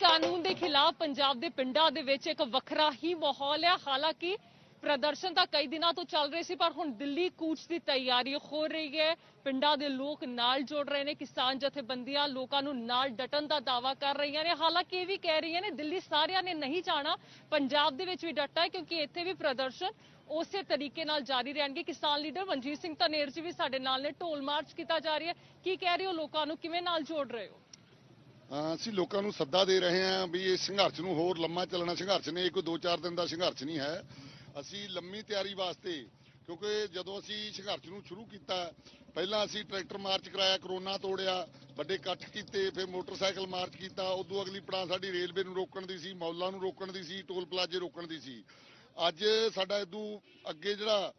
ਕਾਨੂੰਨ ਦੇ ਖਿਲਾਫ ਪੰਜਾਬ ਦੇ ਪਿੰਡਾਂ ਦੇ ਵਿੱਚ ਇੱਕ ਵੱਖਰਾ ਹੀ ਮਾਹੌਲ ਹੈ। ਹਾਲਾਂਕਿ ਪ੍ਰਦਰਸ਼ਨ ਤਾਂ ਕਈ ਦਿਨਾਂ ਤੋਂ ਚੱਲ ਰਹੇ ਸੀ, ਪਰ ਹੁਣ ਦਿੱਲੀ ਕੂਚ ਦੀ ਤਿਆਰੀ ਹੋ ਰਹੀ ਹੈ। ਪਿੰਡਾਂ ਦੇ ਲੋਕ ਨਾਲ ਜੋੜ ਰਹੇ ਨੇ, ਕਿਸਾਨ ਜਥੇਬੰਦੀਆਂ ਲੋਕਾਂ ਨੂੰ ਨਾਲ ਡਟਣ ਦਾ ਦਾਵਾ ਕਰ ਰਹੀਆਂ ਨੇ। ਹਾਲਾਂਕਿ ਇਹ ਵੀ ਕਹਿ ਰਹੀਆਂ ਨੇ, ਦਿੱਲੀ ਸਾਰਿਆਂ ਨੇ ਨਹੀਂ ਜਾਣਾ, ਪੰਜਾਬ ਦੇ ਵਿੱਚ ਵੀ ਡਟਾ ਹੈ, ਕਿਉਂਕਿ ਇੱਥੇ ਵੀ ਪ੍ਰਦਰਸ਼ਨ ਉਸੇ ਤਰੀਕੇ ਨਾਲ ਜਾਰੀ ਰਹਿਣਗੇ। ਕਿਸਾਨ ਲੀਡਰ ਮਨਜੀਤ ਸਿੰਘ ਧਨੇਰ ਜੀ ਵੀ ਸਾਡੇ ਨਾਲ ਨੇ। ਢੋਲ ਮਾਰਚ ਕੀਤਾ ਜਾ ਰਹੀ ਹੈ। ਕੀ ਕਹਿ ਰਹੇ ਹੋ ਲੋਕਾਂ ਨੂੰ? ਕਿਵੇਂ ਨਾਲ ਜੋੜ ਰਹੇ ਹੋ? ਅਸੀਂ ਲੋਕਾਂ ਨੂੰ ਸੱਦਾ ਦੇ ਰਹੇ ਹਾਂ ਵੀ ਇਹ ਸੰਘਰਸ਼ ਨੂੰ ਹੋਰ ਲੰਮਾ ਚੱਲਣਾ, ਸੰਘਰਸ਼ ਨੇ ਇਹ ਕੋਈ 2-4 ਦਿਨ ਦਾ ਸੰਘਰਸ਼ ਨਹੀਂ ਹੈ। ਅਸੀਂ ਲੰਮੀ ਤਿਆਰੀ ਵਾਸਤੇ, ਕਿਉਂਕਿ ਜਦੋਂ ਅਸੀਂ ਸੰਘਰਸ਼ ਨੂੰ ਸ਼ੁਰੂ ਕੀਤਾ, ਪਹਿਲਾਂ ਅਸੀਂ ਟਰੈਕਟਰ ਮਾਰਚ ਕਰਾਇਆ, ਕਰੋਨਾ ਤੋੜਿਆ, ਵੱਡੇ ਇਕੱਠ ਕੀਤੇ, ਫਿਰ ਮੋਟਰਸਾਈਕਲ ਮਾਰਚ ਕੀਤਾ, ਉਦੋਂ ਅਗਲੀ ਪੜਾਅ ਸਾਡੀ ਰੇਲਵੇ ਨੂੰ ਰੋਕਣ ਦੀ ਸੀ, ਮੌਲਾਂ ਨੂੰ ਰੋਕਣ ਦੀ ਸੀ, ਟੋਲ ਪਲਾਜ਼ੇ ਰੋਕਣ ਦੀ ਸੀ। ਅੱਜ ਸਾਡਾ ਇਦੋਂ ਅੱਗੇ ਜਿਹੜਾ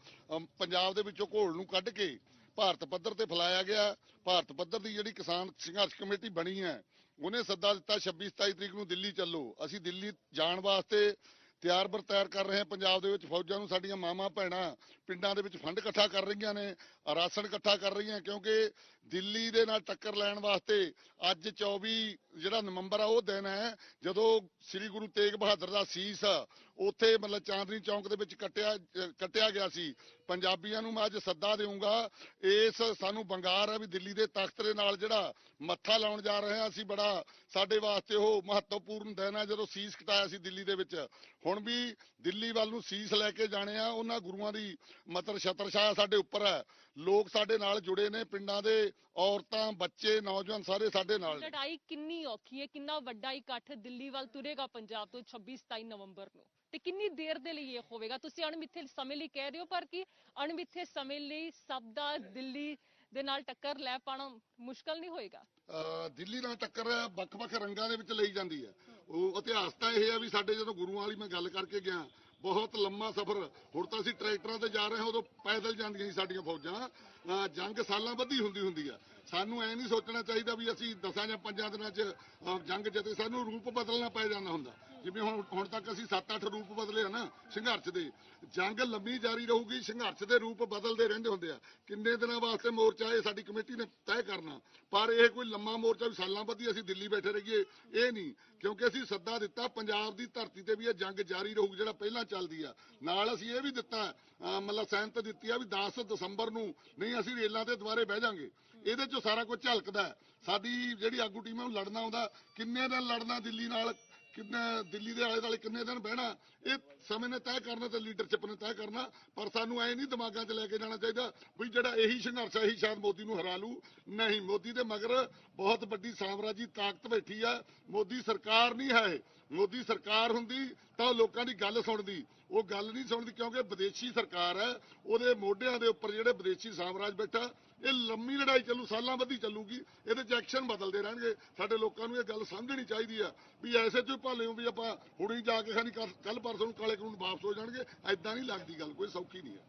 ਪੰਜਾਬ ਦੇ ਵਿੱਚੋਂ ਘੋਲ ਨੂੰ ਕੱਢ ਕੇ ਭਾਰਤ ਪੱਧਰ ਤੇ ਫੈਲਾਇਆ ਗਿਆ। ਭਾਰਤ ਪੱਧਰ ਦੀ ਜਿਹੜੀ ਕਿਸਾਨ ਸੰਘਰਸ਼ ਕਮੇਟੀ ਬਣੀ ਹੈ ਉਹਨੇ ਸੱਦਾ ਦਿੱਤਾ 26 27 ਤਰੀਕ ਨੂੰ ਦਿੱਲੀ ਚੱਲੋ। ਅਸੀਂ ਦਿੱਲੀ ਜਾਣ ਵਾਸਤੇ ਤਿਆਰ ਬਰ ਤਿਆਰ ਕਰ ਰਹੇ ਹਾਂ। ਪੰਜਾਬ ਦੇ ਵਿੱਚ ਫੌਜਾਂ ਨੂੰ ਸਾਡੀਆਂ ਮਾਵਾਂ, ਭੈਣਾਂ ਪਿੰਡਾਂ ਦੇ ਵਿੱਚ ਫੰਡ ਇਕੱਠਾ ਕਰ ਰਹੀਆਂ ਨੇ, ਰਾਸ਼ਨ ਇਕੱਠਾ ਕਰ ਰਹੀਆਂ, ਕਿਉਂਕਿ ਦਿੱਲੀ ਦੇ ਨਾਲ ਟੱਕਰ ਲੈਣ ਵਾਸਤੇ ਅੱਜ 24 ਜਿਹੜਾ ਨਵੰਬਰ ਆ, ਉਹ ਦਿਨ ਹੈ, ਜਦੋਂ ਸ੍ਰੀ ਗੁਰੂ ਤੇਗ ਬਹਾਦਰ ਦਾ ਸੀਸ ਉੱਥੇ ਮਤਲਬ ਚਾਂਦਨੀ ਚੌਂਕ ਦੇ ਵਿੱਚ ਕੱਟਿਆ ਕੱਟਿਆ ਗਿਆ ਸੀ। ਪੰਜਾਬੀਆਂ ਨੂੰ ਮੈਂ ਅੱਜ ਸੱਦਾ ਦੇਵਾਂਗਾ ਇਸ ਸਾਨੂੰ ਬੰਗਾਰ ਹੈ ਵੀ ਦਿੱਲੀ ਦੇ ਤਖਤ ਦੇ ਨਾਲ ਜਿਹੜਾ ਮੱਥਾ ਲਾਉਣ ਜਾ ਰਹੇ ਹਾਂ ਅਸੀਂ ਬੜਾ, ਸਾਡੇ ਵਾਸਤੇ ਉਹ ਮਹੱਤਵਪੂਰਨ ਦਿਨ ਹੈ ਜਦੋਂ ਸੀਸ ਕਟਾਇਆ ਸੀ ਦਿੱਲੀ ਦੇ ਵਿੱਚ। ਹੁਣ ਵੀ ਦਿੱਲੀ ਵੱਲ ਨੂੰ ਸੀਸ ਲੈ ਕੇ ਜਾਣੇ ਆ ਉਹਨਾਂ ਗੁਰੂਆਂ ਦੀ ਮਤਲਬ ਛਤਰਛਾਇਆ ਸਾਡੇ ਉੱਪਰ ਹੈ। ਲੋਕ ਸਾਡੇ ਨਾਲ ਜੁੜੇ ਨੇ, ਪਿੰਡਾਂ ਦੇ ਔਰਤਾਂ, ਬੱਚੇ, ਨੌਜਵਾਨ ਸਾਰੇ ਸਾਡੇ ਨਾਲ ਨੇ। ਲੜਾਈ ਕਿੰਨੀ ਔਖੀ ਹੈ, ਕਿੰਨਾ ਵੱਡਾ ਇਕੱਠ ਦਿੱਲੀ ਵੱਲ ਤੁਰੇਗਾ ਪੰਜਾਬ ਤੋਂ 26 27 ਨਵੰਬਰ ਨੂੰ। ਤੇ ਕਿੰਨੀ ਦੇਰ ਦੇ ਲਈ ਇਹ ਹੋਵੇਗਾ? ਤੁਸੀਂ ਅਣਮਿੱਥੇ ਸਮੇਂ ਲਈ ਕਹਿ ਰਹੇ ਹੋ, ਪਰ ਕੀ ਅਣਮਿੱਥੇ ਸਮੇਂ ਲਈ ਸਭ ਦਾ ਦਿੱਲੀ ਦੇ ਨਾਲ ਟੱਕਰ ਲੈ ਪਾਣਾ ਮੁਸ਼ਕਲ ਨਹੀਂ ਹੋਏਗਾ? ਦਿੱਲੀ ਨਾਲ ਟੱਕਰ ਵੱਖ-ਵੱਖ ਰੰਗਾਂ ਦੇ ਵਿੱਚ ਲਈ ਜਾਂਦੀ ਹੈ। ਉਹ ਇਤਿਹਾਸ ਤਾਂ ਇਹ ਹੈ ਵੀ ਸਾਡੇ ਜਦੋਂ ਗੁਰੂਆਂ ਵਾਲੀ ਮੈਂ ਗੱਲ ਕਰਕੇ ਗਿਆ, ਬਹੁਤ ਲੰਮਾ ਸਫ਼ਰ, ਹੁਣ ਤਾਂ ਅਸੀਂ ਟਰੈਕਟਰਾਂ ਤੇ ਜਾ ਰਹੇ ਹਾਂ, ਉਦੋਂ ਪੈਦਲ ਜਾਂਦੀਆਂ ਸੀ ਸਾਡੀਆਂ ਫੌਜਾਂ। ਜੰਗ ਸਾਲਾਂ ਬੱਧੀ ਹੁੰਦੀ ਹੁੰਦੀ ਆ ਸਾਨੂੰ ਐ ਨਹੀਂ ਸੋਚਣਾ ਚਾਹੀਦਾ ਵੀ ਅਸੀਂ ਦਸਾਂ ਜਾਂ ਪੰਜਾਂ ਦਿਨਾਂ 'ਚ ਜੰਗ ਜਿੱਤੇ, ਸਾਨੂੰ ਰੂਪ ਬਦਲਣਾ ਪੈ ਜਾਂਦਾ ਹੁੰਦਾ। ਜਿਵੇਂ ਹੁਣ ਹੁਣ ਤੱਕ ਅਸੀਂ 7-8 ਰੂਪ ਬਦਲੇ ਆ ਨਾ ਸੰਘਰਸ਼ ਦੇ। ਜੰਗ ਲੰਮੀ ਜਾਰੀ ਰਹੂਗੀ, ਸੰਘਰਸ਼ ਦੇ ਰੂਪ ਬਦਲਦੇ ਰਹਿੰਦੇ ਹੁੰਦੇ ਆ। ਕਿੰਨੇ ਦਿਨਾਂ ਵਾਸਤੇ ਮੋਰਚਾ ਇਹ ਸਾਡੀ ਕਮੇਟੀ ਨੇ ਤੈਅ ਕਰਨਾ। ਪਰ ਇਹ ਕੋਈ ਲੰਮਾ ਮੋਰਚਾ ਵੀ ਸਾਲਾਂ ਬੱਧੀ ਅਸੀਂ ਦਿੱਲੀ ਬੈਠੇ ਰਹੀਏ, ਇਹ ਨਹੀਂ। ਕਿਉਂਕਿ ਅਸੀਂ ਸੱਦਾ ਦਿੱਤਾ, ਪੰਜਾਬ ਦੀ ਧਰਤੀ ਤੇ ਵੀ ਇਹ ਜੰਗ ਜਾਰੀ ਰਹੂ ਜਿਹੜਾ ਪਹਿਲਾਂ ਚੱਲਦੀ ਆ। ਨਾਲ ਅਸੀਂ ਇਹ ਵੀ ਦਿੱਤਾ ਮਤਲਬ ਸਹਿਮਤ ਦਿੱਤੀ ਆ ਵੀ 10 ਦਸੰਬਰ ਨੂੰ ਨਹੀਂ, ਅਸੀਂ ਰੇਲਾਂ ਤੇ ਦੁਬਾਰੇ ਬਹਿ ਜਾਾਂਗੇ। ਇਹਦੇ ਚੋਂ ਸਾਰਾ ਕੁਝ ਝਲਕਦਾ। ਸਾਡੀ ਜਿਹੜੀ ਆਗੂ ਟੀਮ ਹੈ ਉਹ ਲੜਨਾ ਆਉਂਦਾ। ਕਿੰਨੇ ਦਿਨ ਲੜਨਾ ਦਿੱਲੀ ਨਾਲ ਕਿੰਨੇ ਦਿੱਲੀ ਦੇ ਆਲੇ ਦੁਆਲੇ ਕਿੰਨੇ ਦਿਨ ਬਹਿਣਾ, ਇਹ ਸਮੇਂ ਨੇ ਤੈਅ ਕਰਨਾ ਤੇ ਲੀਡਰਸ਼ਿਪ ਨੇ ਤੈਅ ਕਰਨਾ, ਪਰ ਸਾਨੂੰ ਐ ਨਹੀਂ ਦਿਮਾਗਾਂ 'ਚ ਲੈ ਕੇ ਜਾਣਾ ਚਾਹੀਦਾ ਵੀ ਜਿਹੜਾ ਇਹੀ ਸੰਘਰਸ਼ ਹੈ ਇਹੀ ਸ਼ਾਇਦ ਮੋਦੀ ਨੂੰ ਹਰਾ ਲੂ ਨਹੀਂ, ਮੋਦੀ ਦੇ ਮਗਰ ਬਹੁਤ ਵੱਡੀ ਸਾਮਰਾਜੀ ਤਾਕਤ ਬੈਠੀ ਆ। ਮੋਦੀ ਸਰਕਾਰ ਨਹੀਂ ਹੈ ਮੋਦੀ ਸਰਕਾਰ ਹੁੰਦੀ ਤਾਂ ਉਹ ਲੋਕਾਂ ਦੀ ਗੱਲ ਸੁਣਦੀ। ਉਹ ਗੱਲ ਨਹੀਂ ਸੁਣਦੀ ਕਿਉਂਕਿ ਵਿਦੇਸ਼ੀ ਸਰਕਾਰ ਹੈ ਉਹਦੇ ਮੋਢਿਆਂ ਦੇ ਉੱਪਰ ਜਿਹੜੇ ਵਿਦੇਸ਼ੀ ਸਾਮਰਾਜ ਬੈਠਾ ਇਹ ਲੰਮੀ ਲੜਾਈ ਚੱਲੂ ਸਾਲਾਂ ਬੱਧੀ ਚੱਲੂਗੀ ਇਹਦੇ ਚ ਐਕਸ਼ਨ ਬਦਲਦੇ ਰਹਿਣਗੇ। ਸਾਡੇ ਲੋਕਾਂ ਨੂੰ ਇਹ ਗੱਲ ਸਮਝਣੀ ਚਾਹੀਦੀ ਆ ਵੀ ਐਸੇ ਚ ਭਾਲਿਓ ਵੀ ਆਪਾਂ ਹੁਣੀ ਜਾ ਕੇ ਖਾਨੀ ਕੱਲ ਪਰਸੋਂ ਨੂੰ ਕਾਲੇ ਕਾਨੂੰਨ ਵਾਪਸ ਹੋ ਜਾਣਗੇ ਐਦਾਂ ਨਹੀਂ ਲੱਗਦੀ ਗੱਲ ਕੋਈ ਸੌਖੀ ਨਹੀਂ ਹੈ।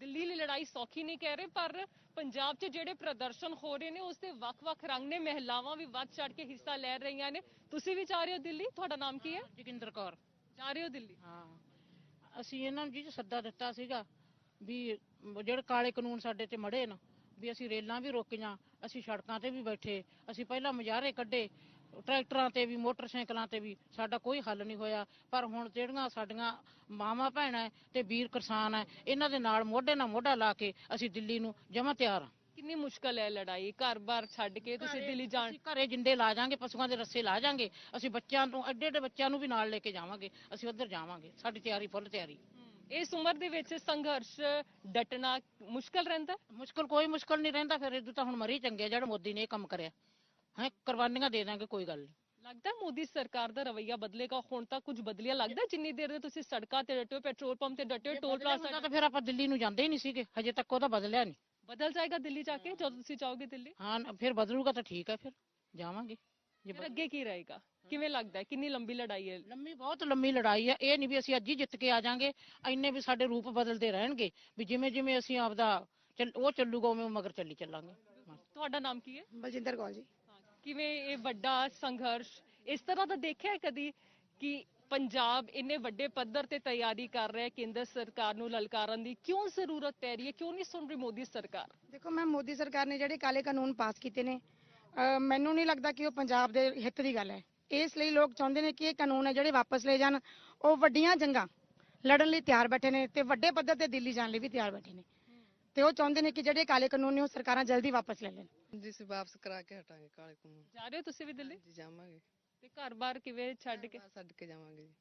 ਦਿੱਲੀ ਲਈ ਲੜਾਈ ਸੌਖੀ ਨਹੀਂ ਕਹਿ ਰਹੇ ਪਰ ਪੰਜਾਬ 'ਚ ਜਿਹੜੇ ਪ੍ਰਦਰਸ਼ਨ ਹੋ ਰਹੇ ਨੇ ਉਸ ਦੇ ਵੱਖ-ਵੱਖ ਰੰਗ ਨੇ ਮਹਿਲਾਵਾਂ ਵੀ ਵੱਧ ਚੜ ਕੇ ਹਿੱਸਾ ਲੈ ਰਹੀਆਂ ਨੇ। ਤੁਸੀਂ ਵੀ ਜਾ ਰਹੇ ਹੋ ਦਿੱਲੀ? ਤੁਹਾਡਾ ਨਾਮ ਕੀ ਹੈ? ਜੋਗਿੰਦਰ ਕੌਰ। ਜਾ ਰਹੇ ਹੋ ਦਿੱਲੀ? ਹਾਂ। ਅਸੀਂ ਇਹਨਾਂ ਨੂੰ ਜੀ ਸੱਦਾ ਦਿੱਤਾ ਸੀਗਾ ਵੀ ਜਿਹੜੇ ਕਾਲੇ ਕਾਨੂੰਨ ਸਾਡੇ ਤੇ ਮੜੇ ਨਾ, ਵੀ ਅਸੀਂ ਰੇਲਾਂ ਵੀ ਰੋਕੀਆਂ, ਅਸੀਂ ਸੜਕਾਂ ਤੇ ਵੀ ਬੈਠੇ, ਅਸੀਂ ਪਹਿਲਾਂ ਮੁਜ਼ਾਹਰੇ ਕੱਢੇ, ਟਰੈਕਟਰਾਂ ਤੇ ਵੀ, ਮੋਟਰਸਾਈਕਲਾਂ ਤੇ ਵੀ, ਸਾਡਾ ਕੋਈ ਹੱਲ ਨਹੀਂ ਹੋਇਆ। ਪਰ ਹੁਣ ਜਿਹੜੀਆਂ ਸਾਡੀਆਂ ਮਾਵਾਂ ਭੈਣਾਂ ਹੈ ਤੇ ਵੀਰ ਕਿਸਾਨ ਹੈ, ਇਹਨਾਂ ਦੇ ਨਾਲ ਮੋਢੇ ਨਾਲ ਮੋਢਾ ਲਾ ਕੇ ਅਸੀਂ ਦਿੱਲੀ ਨੂੰ ਜਮਾ ਤਿਆਰ ਹਾਂ। ਕਿੰਨੀ ਮੁਸ਼ਕਲ ਹੈ ਲੜਾਈ? ਘਰ-ਬਾਰ ਛੱਡ ਕੇ ਤੁਸੀਂ ਦਿੱਲੀ ਜਾਣ ਅਸੀਂ ਘਰੇ ਜਿੰਦੇ ਲਾ ਜਾਾਂਗੇ ਪਸ਼ੂਆਂ ਦੇ ਰੱਸੇ ਲਾ ਜਾਾਂਗੇ ਅਸੀਂ ਬੱਚਿਆਂ ਤੋਂ ਐਡੇ ਐਡੇ ਬੱਚਿਆਂ ਨੂੰ ਵੀ ਨਾਲ ਲੈ ਕੇ ਜਾਵਾਂਗੇ ਅਸੀਂ ਉੱਧਰ ਜਾਵਾਂਗੇ ਸਾਡੀ ਤਿਆਰੀ ਫੁੱਲ ਤਿਆਰੀ। ਇਸ ਉਮਰ ਦੇ ਵਿੱਚ ਸੰਘਰਸ਼ ਡਟਣਾ ਮੁਸ਼ਕਲ ਰਹਿੰਦਾ? ਮੁਸ਼ਕਲ ਕੋਈ ਮੁਸ਼ਕਲ ਨਹੀਂ ਰਹਿੰਦਾ ਫਿਰ ਇਦੋਂ ਤਾਂ ਹੁਣ ਮਰੀ ਚੰਗੇ ਜਿਹੜਾ ਮੋਦੀ ਨੇ ਇਹ ਕੰਮ ਕਰਿਆ। ਹੈ ਕੁਰਬਾਨੀਆਂ ਦੇ ਦਾਂਗੇ ਕੋਈ ਗੱਲ ਨਹੀਂ। ਲੱਗਦਾ ਮੋਦੀ ਸਰਕਾਰ ਦਾ ਰਵਈਆ ਬਦਲੇਗਾ? ਹੁਣ ਤਾਂ ਕੁਝ ਬਦਲਿਆ ਲੱਗਦਾ? ਜਿੰਨੀ ਦੇਰ ਦੇ ਤੁਸੀਂ ਸੜਕਾਂ ਤੇ ਡਟੇ ਹੋ ਪੈਟਰੋਲ ਪੰਪ ਤੇ ਡਟੇ ਹੋ ਟੋਲ ਪਲਾਜ਼ਾ ਤਾਂ ਫਿਰ ਆਪਾਂ ਦਿੱਲੀ ਨੂੰ ਜਾਂਦੇ ਹੀ ਨਹੀਂ ਸੀਗੇ ਹਜੇ ਤੱਕ ਉਹਦਾ ਬਦਲਿਆ ਨਹੀਂ। ਬਦਲ ਜਾਏਗਾ ਦਿੱਲੀ ਜਾ ਕੇ ਜਦੋਂ ਤੁਸੀਂ ਜਾਓਗੇ ਦਿੱਲੀ? ਹਾਂ ਫਿਰ ਬਦਲੂਗਾ ਤਾਂ ਠੀਕ ਹੈ ਫਿਰ ਜਾਵਾਂਗੇ। ਜੇ ਫਿਰ ਅੱਗੇ ਕੀ ਰਹੇਗਾ? ਕਿਵੇਂ ਲੱਗਦਾ ਹੈ? ਕਿੰਨੀ ਲੰਬੀ ਲੜਾਈ ਹੈ? ਲੰਮੀ ਬਹੁਤ ਲੰਮੀ ਲੜਾਈ ਆ। ਇਹ ਨਹੀਂ ਵੀ ਅਸੀਂ ਅੱਜ ਹੀ ਜਿੱਤ ਕੇ ਆ ਜਾਾਂਗੇ ਐਨੇ ਵੀ ਸਾਡੇ ਰੂਪ ਬਦਲਦੇ ਰਹਿਣਗੇ ਵੀ ਜਿਵੇਂ ਜਿਵੇਂ ਅਸੀਂ ਆਪਦਾ ਚੱਲ- ਉਹ ਚੱਲੂਗਾ ਉਵੇਂ ਮਗਰ ਚੱਲੀ ਚੱਲਾਂਗੇ। ਤੁਹਾਡਾ ਨਾਮ ਕੀ ਹੈ? ਬਲਜਿੰਦਰ ਕੌਰ ਜੀ। ਕਿਵੇਂ ਇਹ ਵੱਡਾ ਸੰਘਰਸ਼ ਇਸ ਤਰ੍ਹਾਂ ਦਾ ਦੇਖਿਆ ਹੈ ਕਦੀ ਕਿ ਪੰਜਾਬ ਇੰਨੇ ਵੱਡੇ ਪੱਧਰ ਤੇ ਤਿਆਰੀ ਕਰ ਰਿਹਾ ਹੈ ਕੇਂਦਰ ਸਰਕਾਰ ਨੂੰ ਲਲਕਾਰਨ ਦੀ ਕਿਉਂ ਜ਼ਰੂਰਤ ਪੈ ਰਹੀ ਹੈ? ਕਿਉਂ ਨਹੀਂ ਸੁਣ ਰਹੀ ਮੋਦੀ ਸਰਕਾਰ? ਦੇਖੋ ਮੈਂ ਮੋਦੀ ਸਰਕਾਰ ਨੇ ਜਿਹੜੇ ਕਾਲੇ ਕਾਨੂੰਨ ਪਾਸ ਕੀਤੇ ਨੇ ਅਹ ਮੈਨੂੰ ਨਹੀਂ ਲੱਗਦਾ ਕਿ ਉਹ ਪੰਜਾਬ ਦੇ ਹਿੱਤ ਦੀ ਗੱਲ ਹੈ। ਇਸ ਲਈ ਲੋਕ ਚਾਹੁੰਦੇ ਨੇ ਕਿ ਇਹ ਕਾਨੂੰਨ ਹੈ ਜਿਹੜੇ ਵਾਪਸ ਲਏ ਜਾਣ। ਉਹ ਵੱਡੀਆਂ ਜੰਗਾਂ ਲੜਨ ਲਈ ਤਿਆਰ ਬੈਠੇ ਨੇ ਤੇ ਵੱਡੇ ਪੱਧਰ ਤੇ ਦਿੱਲੀ ਜਾਣ ਲਈ ਵੀ ਤਿਆਰ ਬੈਠੇ ਨੇ। ਤੇ ਉਹ ਚਾਹੁੰਦੇ ਨੇ ਕਿ ਜਿਹੜੇ ਕਾਲੇ ਕਾਨੂੰਨ ਨੇ ਉਹ ਸਰਕਾਰਾਂ ਜਲਦੀ ਵਾਪਸ ਲੈ ਲੈਣ। ਜੀ ਅਸੀਂ ਵਾਪਸ ਕਰਾ ਕੇ ਹਟਾਂਗੇ ਕਾਲੇ ਕਾਨੂੰਨ। ਜਾ ਰਹੇ ਹੋ ਤੁਸੀਂ ਵੀ ਦਿੱਲੀ? ਜੀ ਜਾਵਾਂਗੇ। ਤੇ ਘਰ-ਬਾਰ ਕਿਵੇਂ ਛੱਡ ਕੇ? ਘਰ-ਬਾਰ ਛੱਡ ਕੇ ਜਾਵਾਂਗੇ ਜੀ।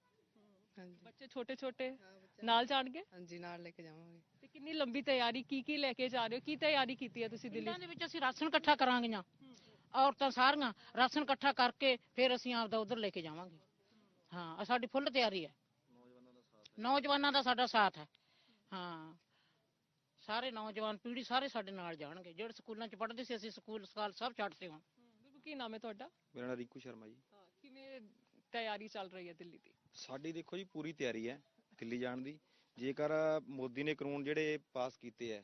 ਹਾਂਜੀ। ਬੱਚੇ ਛੋਟੇ-ਛੋਟੇ? ਨਾਲ ਜਾਣਗੇ? ਹਾਂਜੀ ਨਾਲ ਲੈ ਕੇ ਜਾਵਾਂਗੇ। ਤੇ ਕਿੰਨੀ ਲੰਬੀ ਤਿਆਰੀ ਕੀ ਕੀ ਲੈ ਕੇ ਜਾ ਰਹੇ ਹੋ? ਕੀ ਤਿਆਰੀ ਕੀਤੀ ਹੈ ਤੁਸੀਂ ਦਿੱਲੀ ਪਿੰਡਾਂ ਦੇ ਵਿੱਚ ਅਸੀਂ ਰਾਸ਼ਨ ਇਕੱਠਾ ਕਰਾਂਗੀਆਂ। ਔਰਤਾਂ ਸਾਰੀਆਂ ਰਾਸ਼ਨ ਇਕੱਠਾ ਕਰਕੇ ਫਿਰ ਅਸੀਂ ਆਪਦਾ ਉਧਰ ਲੈ ਕੇ ਜਾਵਾਂਗੇ। ਹਾਂ ਆਹ ਸਾਡੀ ਫੁੱਲ ਤਿਆਰੀ ਹੈ। ਨੌਜਵਾਨਾਂ ਦਾ ਸਾਡਾ ਸਾਥ ਹੈ। ਹਾਂ। ਸਾਰੇ ਨੌਜਵਾਨ ਪੀੜ੍ਹੀ ਸਾਰੇ ਸਾਡੇ ਨਾਲ ਜਾਣਗੇ। ਜਿਹੜੇ ਸਕੂਲਾਂ 'ਚ ਪੜ੍ਹਦੇ ਸੀ ਅਸੀਂ ਸਕੂਲ ਸਕਾਲ ਸਭ ਛੱਡਤੇ ਹੁਣ ਬਿਲਕੁਲ ਕੀ ਨਾਮ ਹੈ ਤੁਹਾਡਾ? ਮੇਰਾ ਨਾਮ ਰੀਕੂ ਸ਼ਰਮਾ ਜੀ। ਕਿਵੇਂ ਤਿਆਰੀ ਚੱਲ ਰਹੀ ਹੈ ਦਿੱਲੀ ਦੀ? ਸਾਡੀ ਦੇਖੋ ਜੀ ਪੂਰੀ ਤਿਆਰੀ ਹੈ ਦਿੱਲੀ ਜਾਣ ਦੀ। ਜੇਕਰ ਮੋਦੀ ਨੇ ਕਾਨੂੰਨ ਜਿਹੜੇ ਪਾਸ ਕੀਤੇ ਹੈ,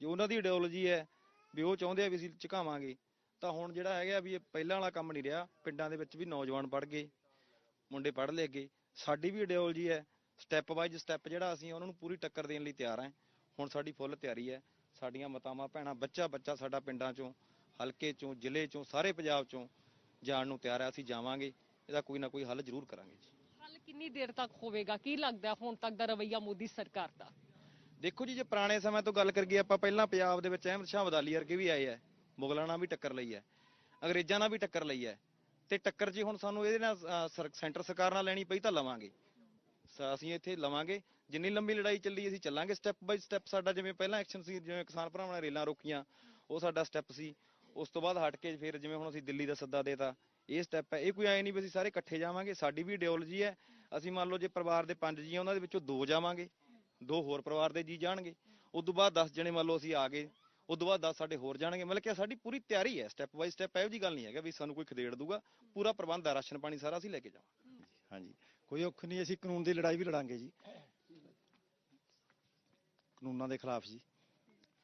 ਜੇ ਉਹਨਾਂ ਦੀ ਆਈਡੀਓਲੋਜੀ ਹੈ ਵੀ ਉਹ ਚਾਹੁੰਦੇ ਆ ਵੀ ਅਸੀਂ ਝੁਕਾਵਾਂਗੇ, ਤਾਂ ਹੁਣ ਜਿਹੜਾ ਹੈਗਾ ਵੀ ਇਹ ਪਹਿਲਾਂ ਵਾਲਾ ਕੰਮ ਨਹੀਂ ਰਿਹਾ। ਪਿੰਡਾਂ ਦੇ ਵਿੱਚ ਵੀ ਨੌਜਵਾਨ ਪੜ੍ਹ ਗਏ, ਮੁੰਡੇ ਪੜ੍ਹ ਲਏ ਅੱਗੇ ਸਾਡੀ ਵੀ ਆਈਡੀਓਲੋਜੀ ਹੈ ਸਟੈਪ ਬਾਈ ਸਟੈਪ ਜਿਹੜਾ ਅਸੀਂ ਉਹਨਾਂ ਨੂੰ ਪੂਰੀ ਟੱਕਰ ਦੇਣ ਲਈ ਤਿਆਰ ਹਾਂ। ਹੁਣ ਸਾਡੀ ਫੁੱਲ ਤਿਆਰੀ ਹੈ, ਸਾਡੀਆਂ ਮਾਤਾਵਾਂ, ਭੈਣਾਂ ਬੱਚਾ ਬੱਚਾ ਸਾਡਾ ਪਿੰਡਾਂ ਚੋਂ, ਹਲਕੇ ਚੋਂ, ਜ਼ਿਲ੍ਹੇ ਚੋਂ, ਸਾਰੇ ਪੰਜਾਬ ਚੋਂ ਜਾਣ ਨੂੰ ਤਿਆਰ ਹੈ ਅਸੀਂ ਜਾਵਾਂਗੇ ਇਹਦਾ ਕੋਈ ਨਾ ਕੋਈ ਹੱਲ ਜ਼ਰੂਰ ਕਰਾਂਗੇ ਜੀ। ਹੱਲ ਕਿੰਨੀ ਦੇਰ ਤੱਕ ਹੋਵੇਗਾ? ਕੀ ਲੱਗਦਾ ਹੈ ਹੁਣ ਤੱਕ ਦਾ ਰਵਈਆ ਮੋਦੀ ਸਰਕਾਰ ਦਾ? ਦੇਖੋ ਜੀ ਜੇ ਪੁਰਾਣੇ ਸਮੇਂ ਤੋਂ ਗੱਲ ਕਰੀਏ ਆਪਾਂ ਪਹਿਲਾਂ ਪੰਜਾਬ ਦੇ ਵਿੱਚ ਅਹਿਮਦ ਸ਼ਾਹ ਅਬਦਾਲੀ ਵਰਗੇ ਵੀ ਆਏ ਐ ਮੁਗਲਾਂ ਨਾਲ ਵੀ ਟੱਕਰ ਲਈ ਐ ਅੰਗਰੇਜ਼ਾਂ ਨਾਲ ਵੀ ਟੱਕਰ ਲਈ ਐ ਤੇ ਟੱਕਰ ਜੇ ਹੁਣ ਸਾਨੂੰ ਇਹਦੇ ਨਾਲ ਸੈਂਟਰ ਸਰਕਾਰ ਨਾਲ ਲੈਣੀ ਪਈ ਤਾਂ ਲਵਾਂਗੇ। ਅਸੀਂ ਇੱਥੇ ਲਵਾਂਗੇ। ਜਿੰਨੀ ਲੰਬੀ ਲੜਾਈ ਚੱਲੀ ਅਸੀਂ ਚੱਲਾਂਗੇ ਸਟੈਪ ਬਾਈ ਸਟੈਪ ਸਾਡਾ ਜਿਵੇਂ ਪਹਿਲਾਂ ਐਕਸ਼ਨ ਸੀ ਜਿਵੇਂ ਕਿਸਾਨ ਭਰਾਵਾਂ ਨੇ ਰੇਲਾਂ ਰੋਕੀਆਂ ਉਹ ਸਾਡਾ ਸਟੈਪ ਸੀ। ਉਸ ਤੋਂ ਬਾਅਦ ਹਟ ਕੇ ਫਿਰ ਜਿਵੇਂ ਹੁਣ ਅਸੀਂ ਦਿੱਲੀ ਦਾ ਸੱਦਾ ਦੇਤਾ, ਇਹ ਸਟੈਪ ਹੈ। ਇਹ ਕੋਈ ਐ ਨਹੀਂ ਵੀ ਅਸੀਂ ਸਾਰੇ ਇਕੱਠੇ ਜਾਵਾਂਗੇ, ਸਾਡੀ ਵੀ ਆਈਡੀਓਲੋਜੀ ਹੈ। ਅਸੀਂ ਮੰਨ ਲਓ ਜੇ ਪਰਿਵਾਰ ਦੇ ਪੰਜ ਜੀ ਆ, ਉਹਨਾਂ ਦੇ ਵਿੱਚੋਂ ਦੋ ਜਾਵਾਂਗੇ, ਦੋ ਹੋਰ ਪਰਿਵਾਰ ਦੇ ਜੀ ਜਾਣਗੇ। ਉਸ ਤੋਂ ਬਾਅਦ 10 ਜਣੇ ਮੰਨ ਲਓ ਅਸੀਂ ਆ ਗਏ, ਉਸ ਤੋਂ ਬਾਅਦ 10 ਸਾਡੇ ਹੋਰ ਜਾਣਗੇ। ਮਤਲਬ ਕਿ ਸਾਡੀ ਪੂਰੀ ਤਿਆਰੀ ਹੈ ਸਟੈਪ ਬਾਈ ਸਟੈਪ ਇਹੋ ਜੀ ਗੱਲ ਨਹੀਂ ਹੈਗਾ ਵੀ ਸਾਨੂੰ ਕੋਈ ਖਦੇੜ ਦੂਗਾ ਪੂਰਾ ਪ੍ਰਬੰਧ ਹੈ ਰਾਸ਼ਨ ਪਾਣੀ ਸਾਰਾ ਅਸੀਂ ਲੈ ਕੇ ਜਾਵਾਂਗੇ। ਹਾਂਜੀ। ਕੋਈ ਔਖ ਨਹੀਂ, ਅਸੀਂ ਕਾਨੂੰਨ ਦੀ ਲੜਾਈ ਵੀ ਲੜਾਂਗੇ ਜੀ। ਕਾਨੂੰਨਾਂ ਦੇ ਖਿਲਾਫ ਜੀ।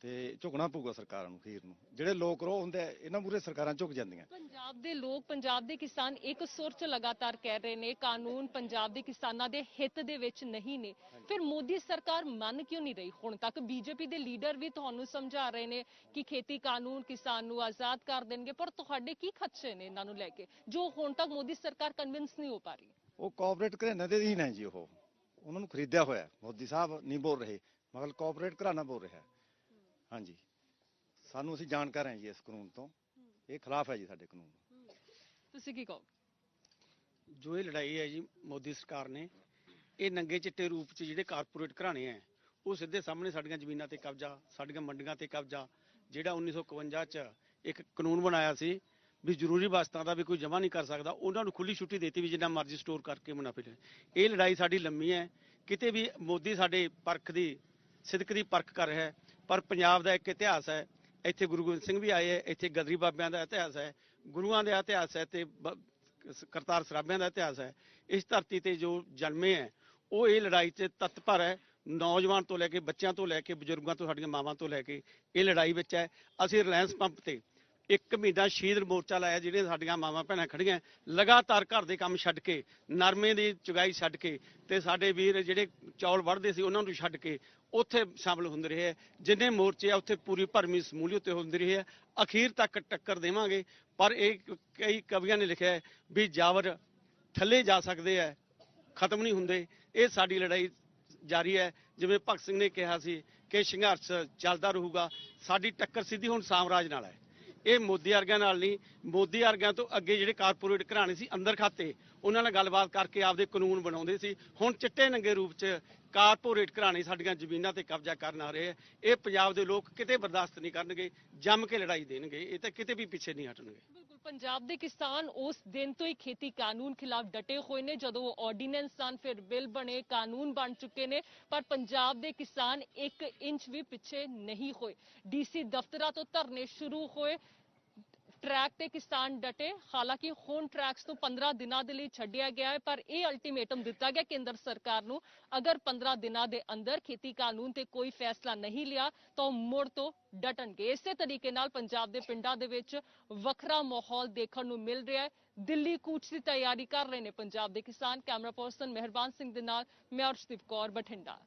ਤੇ ਝੁਕਣਾ ਪਊਗਾ ਸਰਕਾਰਾਂ ਨੂੰ ਖੀਰ ਨੂੰ। ਜਿਹੜੇ ਲੋਕ ਰੋ ਹੁੰਦੇ ਆ, ਇਹਨਾਂ ਮੂਰੇ ਸਰਕਾਰਾਂ ਝੁਕ ਜਾਂਦੀਆਂ। ਪੰਜਾਬ ਦੇ ਲੋਕ ਪੰਜਾਬ ਦੇ ਕਿਸਾਨ ਇੱਕ ਸੁਰ ਚ ਲਗਾਤਾਰ ਕਹਿ ਰਹੇ ਨੇ ਕਾਨੂੰਨ ਪੰਜਾਬ ਦੇ ਕਿਸਾਨਾਂ ਦੇ ਹਿੱਤ ਦੇ ਵਿੱਚ ਨਹੀਂ ਨੇ। ਫਿਰ ਮੋਦੀ ਸਰਕਾਰ ਮੰਨ ਕਿਉਂ ਨਹੀਂ ਰਹੀ? ਹੁਣ ਤੱਕ ਬੀਜੇਪੀ ਦੇ ਲੀਡਰ ਵੀ ਤੁਹਾਨੂੰ ਸਮਝਾ ਰਹੇ ਨੇ ਕਿ ਖੇਤੀ ਕਾਨੂੰਨ ਕਿਸਾਨ ਨੂੰ ਆਜ਼ਾਦ ਕਰ ਦੇਣਗੇ ਪਰ ਤੁਹਾਡੇ ਕੀ ਖਦਸ਼ੇ ਨੇ ਇਹਨਾਂ ਨੂੰ ਲੈ ਕੇ? ਜੋ ਹੁਣ ਤੱਕ ਮੋਦੀ ਸਰਕਾਰ ਕਨਵਿੰਸ ਨਹੀਂ ਹੋ ਪਾ ਰਹੀ। ਉਹ ਕੋਆਪਰੇਟ ਘਰਾਣੇ ਦੇ ਹੀ ਨੇ ਜੀ ਉਹ। ਉਹਨਾਂ ਨੂੰ ਖਰੀਦਿਆ ਹੋਇਆ ਹੈ। ਮੋਦੀ ਸਾਹਿਬ ਨਹੀਂ ਬੋਲ ਰਹੇ ਮਗਰ ਕੋਆਪਰੇਟ ਘਰਾਣਾ ਬੋਲ ਰਿਹਾ ਹੈ। ਹਾਂਜੀ। ਸਾਨੂੰ ਅਸੀਂ ਜਾਣਕਾਰ ਹਾਂ ਜੀ ਇਸ ਕਾਨੂੰਨ ਤੋਂ। ਇਹ ਖਿਲਾਫ ਹੈ ਜੀ ਸਾਡੇ ਕਾਨੂੰਨ। ਤੁਸੀਂ ਕੀ ਕਹੋ ਜੋ ਇਹ ਲੜਾਈ ਹੈ ਜੀ ਮੋਦੀ ਸਰਕਾਰ ਨੇ ਇਹ ਨੰਗੇ ਚਿੱਟੇ ਰੂਪ 'ਚ ਜਿਹੜੇ ਕਾਰਪੋਰੇਟ ਘਰਾਣੇ ਆ ਉਹ ਸਿੱਧੇ ਸਾਹਮਣੇ ਸਾਡੀਆਂ ਜ਼ਮੀਨਾਂ ਤੇ ਕਬਜ਼ਾ ਸਾਡੀਆਂ ਮੰਡੀਆਂ ਤੇ ਕਬਜ਼ਾ ਜਿਹੜਾ 1951 'ਚ ਇੱਕ ਕਾਨੂੰਨ ਬਣਾਇਆ ਸੀ ਵੀ ਜ਼ਰੂਰੀ ਵਸਤਾਂ ਦਾ ਵੀ ਕੋਈ ਜਮ੍ਹਾਂ ਨਹੀਂ ਕਰ ਸਕਦਾ ਉਹਨਾਂ ਨੂੰ ਖੁੱਲੀ ਛੁੱਟੀ ਦਿੱਤੀ ਵੀ ਜਿੰਨਾ ਮਰਜ਼ੀ ਸਟੋਰ ਕਰਕੇ ਮੁਨਾਫੇ ਲੈ ਇਹ ਲੜਾਈ ਸਾਡੀ ਲੰਮੀ ਹੈ। ਕਿਤੇ ਵੀ ਮੋਦੀ ਸਾਡੇ ਪਰਖ ਦੀ ਸਿਦਕ ਦੀ ਪਰਖ ਕਰ ਰਿਹਾ ਹੈ ਪਰ ਪੰਜਾਬ ਦਾ ਇੱਕ ਇਤਿਹਾਸ ਹੈ, ਇੱਥੇ ਗੁਰੂ ਗੋਬਿੰਦ ਸਿੰਘ ਵੀ ਆਏ ਹੈ, ਇੱਥੇ ਗਦਰੀ ਬਾਬਿਆਂ ਦਾ ਇਤਿਹਾਸ ਹੈ, ਗੁਰੂਆਂ ਦਾ ਇਤਿਹਾਸ ਹੈ ਤੇ ਬ- ਕਰਤਾਰ ਸਰਾਭਿਆਂ ਦਾ ਇਤਿਹਾਸ ਹੈ। ਇਸ ਧਰਤੀ ਤੇ ਜੋ ਜਨਮੇ ਹੈ, ਉਹ ਇਹ ਲੜਾਈ 'ਚ ਤਤਪਰ ਹੈ, ਨੌਜਵਾਨ ਤੋਂ ਲੈ ਕੇ ਬੱਚਿਆਂ ਤੋਂ ਲੈ ਕੇ ਬਜ਼ੁਰਗਾਂ ਤੋਂ, ਸਾਡੀਆਂ ਮਾਵਾਂ ਤੋਂ ਲੈ ਕੇ ਇਹ ਲੜਾਈ ਵਿੱਚ ਹੈ। ਅਸੀਂ ਰਿਲਾਇੰਸ ਪੰਪ ਤੇ ਇੱਕ ਮਹੀਨਾ ਸ਼ਹੀਦ ਮੋਰਚਾ ਲਾਇਆ ਜਿਹੜੇ ਸਾਡੀਆਂ ਮਾਵਾਂ ਭੈਣਾਂ ਖੜੀਆਂ ਲਗਾਤਾਰ ਘਰ ਦੇ ਕੰਮ ਛੱਡ ਕੇ, ਨਰਮੇ ਦੀ ਚੁਗਾਈ ਛੱਡ ਕੇ ਤੇ ਸਾਡੇ ਵੀਰ ਜਿਹੜੇ ਚੌਲ ਵੜਦੇ ਸੀ, ਉਹਨਾਂ ਨੂੰ ਛੱਡ ਕੇ ਉੱਥੇ ਸ਼ਾਮਲ ਹੁੰਦੇ ਰਹੇ ਹੈ। ਜਿੰਨੇ ਮੋਰਚੇ ਆ, ਉੱਥੇ ਪੂਰੀ ਭਰਮੀ ਸਮੂਲੀਅਤ ਹੁੰਦੀ ਰਹੀ ਹੈ। ਅਖੀਰ ਤੱਕ ਟੱਕਰ ਦੇਵਾਂਗੇ। ਪਰ ਇਹ ਕਈ ਕਵੀਆਂ ਨੇ ਲਿਖਿਆ ਹੈ ਵੀ ਜਾਵਰ ਥੱਲੇ ਜਾ ਸਕਦੇ ਆ ਖਤਮ ਨਹੀਂ ਹੁੰਦੇ। ਇਹ ਸਾਡੀ ਲੜਾਈ ਜਾਰੀ ਹੈ। ਜਿਵੇਂ ਭਗਤ ਸਿੰਘ ਨੇ ਕਿਹਾ ਸੀ ਕਿ ਸੰਘਰਸ਼ ਚੱਲਦਾ ਰਹੂਗਾ। ਸਾਡੀ ਟੱਕਰ ਸਿੱਧੀ ਹੁਣ ਸਾਮਰਾਜ ਨਾਲ ਹੈ। ਇਹ ਮੋਦੀ ਵਰਗਿਆਂ ਨਾਲ ਨਹੀਂ। ਮੋਦੀ ਵਰਗਿਆਂ ਤੋਂ ਅੱਗੇ ਜਿਹੜੇ ਕਾਰਪੋਰੇਟ ਘਰਾਣੇ ਸੀ, ਅੰਦਰ ਖਾਤੇ ਉਹਨਾਂ ਨਾਲ ਗੱਲਬਾਤ ਕਰਕੇ ਆਪਦੇ ਕਾਨੂੰਨ ਬਣਾਉਂਦੇ ਸੀ। ਹੁਣ ਚਿੱਟੇ ਨੰਗੇ ਰੂਪ 'ਚ ਕਾਰਪੋਰੇਟ ਘਰਾਣੇ ਸਾਡੀਆਂ ਜ਼ਮੀਨਾਂ ਤੇ ਕਬਜ਼ਾ ਕਰਨ ਆ ਰਹੇ ਆ। ਇਹ ਪੰਜਾਬ ਦੇ ਲੋਕ ਕਿਤੇ ਬਰਦਾਸ਼ਤ ਨਹੀਂ ਕਰਨਗੇ, ਜੰਮ ਕੇ ਲੜਾਈ ਦੇਣਗੇ, ਇਹ ਤਾਂ ਕਿਤੇ ਵੀ ਪਿੱਛੇ ਨਹੀਂ ਹਟਣਗੇ। ਬਿਲਕੁਲ, ਪੰਜਾਬ ਦੇ ਕਿਸਾਨ ਉਸ ਦਿਨ ਤੋਂ ਹੀ ਖੇਤੀ ਕਾਨੂੰਨ ਖਿਲਾਫ ਡਟੇ ਹੋਏ ਨੇ, ਜਦੋਂ ਉਹ ਆਰਡੀਨੈਂਸ ਸਨ, ਫਿਰ ਬਿੱਲ ਬਣੇ, ਕਾਨੂੰਨ ਬਣ ਚੁੱਕੇ ਨੇ, ਪਰ ਪੰਜਾਬ ਦੇ ਕਿਸਾਨ 1 ਇੰਚ ਵੀ ਪਿੱਛੇ ਨਹੀਂ ਹੋਏ। ਡੀਸੀ ਦਫ਼ਤਰਾਂ ਤੋਂ ਧਰਨੇ ਸ਼ੁਰੂ ਹੋਏ ਟਰੈਕ ਤੇ ਕਿਸਾਨ ਡਟੇ। ਹਾਲਾਂਕਿ ਹੁਣ ਟਰੈਕਸ ਨੂੰ 15 ਦਿਨਾਂ ਦੇ ਲਈ ਛੱਡਿਆ ਗਿਆ ਹੈ, ਪਰ ਇਹ ਅਲਟੀਮੇਟਮ ਦਿੱਤਾ ਗਿਆ ਕੇਂਦਰ ਸਰਕਾਰ ਨੂੰ, ਅਗਰ 15 ਦਿਨਾਂ ਦੇ ਅੰਦਰ ਖੇਤੀ ਕਾਨੂੰਨ ਤੇ ਕੋਈ ਫੈਸਲਾ ਨਹੀਂ ਲਿਆ, ਤਾਂ ਉਹ ਮੁੜ ਤੋਂ ਡਟਣਗੇ। ਇਸੇ ਤਰੀਕੇ ਨਾਲ ਪੰਜਾਬ ਦੇ ਪਿੰਡਾਂ ਦੇ ਵਿੱਚ ਵੱਖਰਾ ਮਾਹੌਲ ਦੇਖਣ ਨੂੰ ਮਿਲ ਰਿਹਾ ਹੈ। ਦਿੱਲੀ ਕੂਚ ਦੀ ਤਿਆਰੀ ਕਰ ਰਹੇ ਨੇ ਪੰਜਾਬ ਦੇ ਕਿਸਾਨ। ਕੈਮਰਾ ਪਰਸਨ ਮਿਹਰਬਾਨ ਸਿੰਘ ਦੇ ਨਾਲ, ਮੈਂ ਅਰਸ਼ਦੀਪ ਕੌਰ, ਬਠਿੰਡਾ।